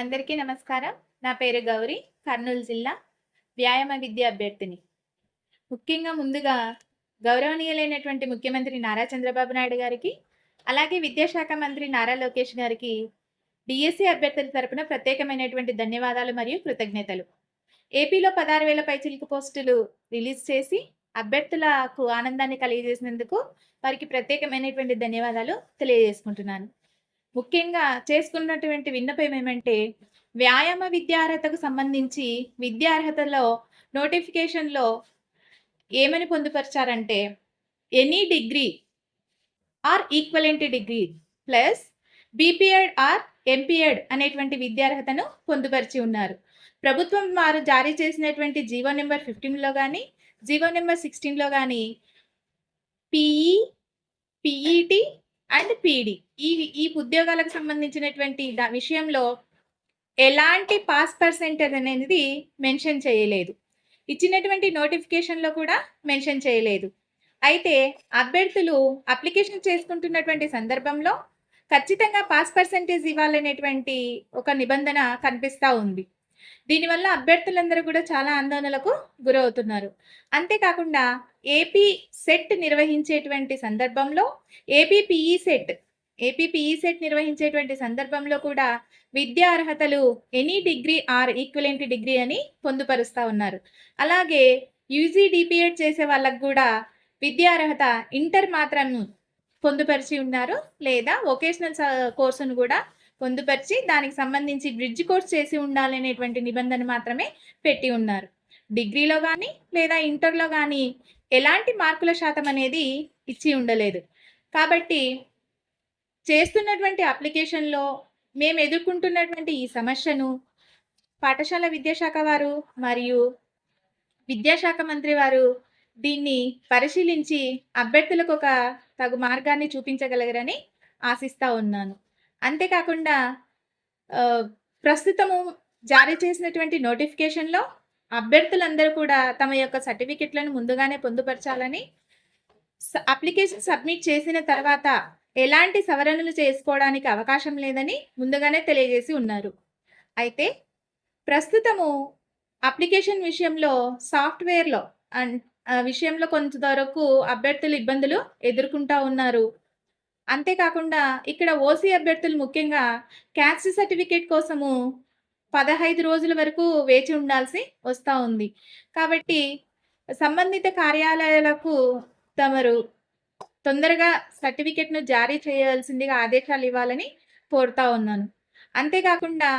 అందరికీ నమస్కారం. నా పేరు గౌరి కర్నూలు జిల్లా వ్యాయామ విద్య అభ్యర్థిని. ముఖ్యంగా ముందుగా గౌరవనీయులైనటువంటి ముఖ్యమంత్రి నారా చంద్రబాబు నాయుడు గారికి అలాగే విద్యాశాఖ మంత్రి నారా లోకేష్ గారికి డిఎస్సి అభ్యర్థుల తరపున ప్రత్యేకమైనటువంటి ధన్యవాదాలు మరియు కృతజ్ఞతలు. ఏపీలో పదహారు వేల పైచిలుకు పోస్టులు రిలీజ్ చేసి అభ్యర్థులకు ఆనందాన్ని కలిగజేసినందుకు వారికి ప్రత్యేకమైనటువంటి ధన్యవాదాలు తెలియజేసుకుంటున్నాను. ముఖ్యంగా చేసుకున్నటువంటి విన్నపం ఏమంటే వ్యాయామ విద్యార్హతకు సంబంధించి విద్యార్హతలో నోటిఫికేషన్లో ఏమని పొందుపరిచారంటే any degree or equivalent degree plus BPEd or MPEd అనేటువంటి విద్యార్హతను పొందుపరిచి ఉన్నారు. ప్రభుత్వం వారు జారీ చేసినటువంటి జీవో నెంబర్ ఫిఫ్టీన్లో కానీ జీవో నెంబర్ సిక్స్టీన్లో కానీ పిఈ పిఈటి అండ్ పీడి. ఈ ఈ ఉద్యోగాలకు సంబంధించినటువంటి దా- విషయంలో ఎలాంటి పాస్ పర్సెంటేజ్ అనేది మెన్షన్ చేయలేదు. ఇచ్చినటువంటి నోటిఫికేషన్లో కూడా మెన్షన్ చేయలేదు. అయితే అభ్యర్థులు అప్లికేషన్ చేసుకుంటున్నటువంటి సందర్భంలో ఖచ్చితంగా పాస్ పర్సెంటేజ్ ఇవ్వాలనేటువంటి ఒక నిబంధన కనిపిస్తూ ఉంది. దీనివల్ల అభ్యర్థులందరూ కూడా చాలా ఆందోళనలకు గురవుతున్నారు. అంతేకాకుండా ఏపీ సెట్ నిర్వహించేటువంటి సందర్భంలో ఏపీపీఈ సెట్ ఏపీ సెట్ నిర్వహించేటువంటి సందర్భంలో కూడా విద్యా అర్హతలు any degree or equivalent degree అని పొందుపరుస్తూ ఉన్నారు. అలాగే యూజీ డిపిఎడ్ చేసే వాళ్ళకు కూడా విద్యా అర్హత ఇంటర్ మాత్రం పొందుపరిచి ఉన్నారు లేదా వొకేషనల్ కోర్సును కూడా పొందుపరిచి దానికి సంబంధించి బ్రిడ్జ్ కోర్స్ చేసి ఉండాలనేటువంటి నిబంధన మాత్రమే పెట్టి ఉన్నారు. డిగ్రీలో కానీ లేదా ఇంటర్లో కానీ ఎలాంటి మార్కుల శాతం అనేది ఇచ్చి ఉండలేదు. కాబట్టి చేస్తున్నటువంటి అప్లికేషన్లో మేము ఎదుర్కొంటున్నటువంటి ఈ సమస్యను పాఠశాల విద్యాశాఖ వారు మరియు విద్యాశాఖ మంత్రి వారు దీన్ని పరిశీలించి అభ్యర్థులకు ఒక తగు మార్గాన్ని చూపించగలగరని ఆశిస్తూ ఉన్నాను. అంతేకాకుండా ప్రస్తుతము జారీ చేసినటువంటి నోటిఫికేషన్లో అభ్యర్థులందరూ కూడా తమ యొక్క సర్టిఫికెట్లను ముందుగానే పొందుపరచాలని స- అప్లికేషన్ సబ్మిట్ చేసిన తర్వాత ఎలాంటి సవరణలు చేసుకోవడానికి అవకాశం లేదని ముందుగానే తెలియజేసి ఉన్నారు. అయితే ప్రస్తుతము అప్లికేషన్ విషయంలో సాఫ్ట్వేర్లో అండ్ విషయంలో కొంతవరకు అభ్యర్థులు ఇబ్బందులు ఎదుర్కొంటూ ఉన్నారు. అంతేకాకుండా ఇక్కడ ఓసీ అభ్యర్థులు ముఖ్యంగా క్యాస్ట్ సర్టిఫికేట్ కోసము పదహైదు రోజుల వరకు వేచి ఉండాల్సి వస్తూ ఉంది. కాబట్టి సంబంధిత కార్యాలయాలకు తమరు తొందరగా సర్టిఫికేట్ను జారీ చేయవలసిందిగా ఆదేశాలు ఇవ్వాలని కోరుతా ఉన్నాను. అంతేకాకుండా